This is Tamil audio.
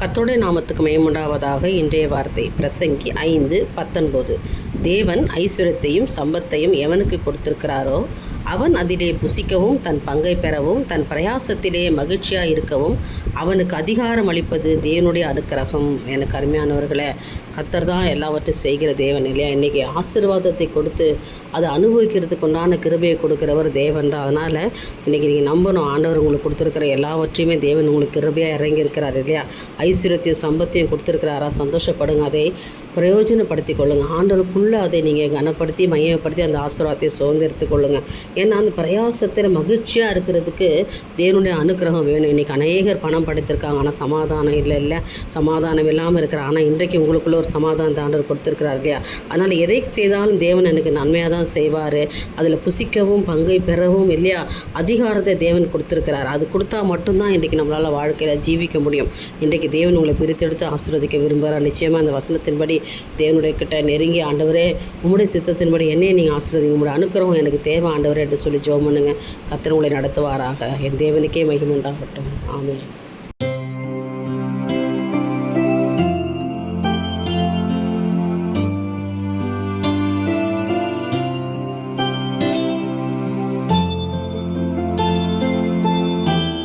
கத்தோடைய நாமத்துக்கு மேம்படாவதாக இன்றைய வார்த்தை. பிரசங்கி ஐந்து பத்தொன்பது. தேவன் ஐஸ்வர்யத்தையும் சம்பத்தையும் எவனுக்கு கொடுத்திருக்கிறாரோ அவன் அதிலே புசிக்கவும் தன் பங்கை பெறவும் தன் பிரயாசத்திலே மகிழ்ச்சியாக இருக்கவும் அவனுக்கு அதிகாரம் அளிப்பது தேவனுடைய அனுக்கிரகம். எனக்கு அருமையானவர்களே கத்தர் தான் எல்லாவற்றையும் செய்கிற தேவன் இல்லையா? இன்றைக்கி ஆசீர்வாதத்தை கொடுத்து அதை அனுபவிக்கிறதுக்கு உண்டான கிருபையை கொடுக்குறவர் தேவன் தான். அதனால் இன்றைக்கி நீங்கள் நம்பணும் ஆண்டவர் உங்களுக்கு கொடுத்துருக்கிற எல்லாவற்றையுமே தேவன் உங்களுக்கு கிருபையாக இறங்கி இருக்கிறார் இல்லையா? ஐஸ்வர்யத்தையும் சம்பத்தையும் கொடுத்துருக்கிறாரா? சந்தோஷப்படுங்க அதை பிரயோஜனப்படுத்தி கொள்ளுங்கள் ஆண்டவருக்குள்ளே அதை நீங்கள் கனப்படுத்தி மையப்படுத்தி அந்த ஆசீர்வாதத்தை சுதந்திரத்து கொள்ளுங்கள் ஏன்னா அந்த பிரயாசத்தில் மகிழ்ச்சியாக இருக்கிறதுக்கு தேவனுடைய அனுக்கிரகம் வேணும். இன்றைக்கி அநேகர் பணம் படைத்திருக்காங்க. ஆனால் சமாதானம் இல்லை இல்லை. சமாதானம் இல்லாமல் இருக்கிற ஆனால் இன்றைக்கு உங்களுக்குள்ள ஒரு சமாதானம் தாண்டர் கொடுத்துருக்கிறார் இல்லையா? அதனால் எதை செய்தாலும் தேவன் எனக்கு நன்மையாக தான் செய்வார். அதில் புசிக்கவும் பங்கை பெறவும் இல்லையா? அதிகாரத்தை தேவன் கொடுத்துருக்கிறார். அது கொடுத்தா மட்டும்தான் இன்றைக்கி நம்மளால் வாழ்க்கையில் ஜீவிக்க முடியும். இன்றைக்கு தேவன் உங்களை பிரித்தெடுத்து ஆசீர்வதிக்க விரும்புகிறார். நிச்சயமாக அந்த வசனத்தின்படி தேவனுடைய கிட்ட நெருங்கி ஆண்டவரே உம்முடைய சித்தத்தின்படி என்னையை நீங்கள் ஆசீர்வதிங்க. உங்களுடைய அனுக்கிரகம் எனக்கு தேவை ஆண்டவரே. என்று சொல்லி ஜோம் பண்ணுங்க. கத்தர் உங்களை நடத்துவாராக. என் தேவனுக்கே மகிமுண்டாகட்டும் ஆமே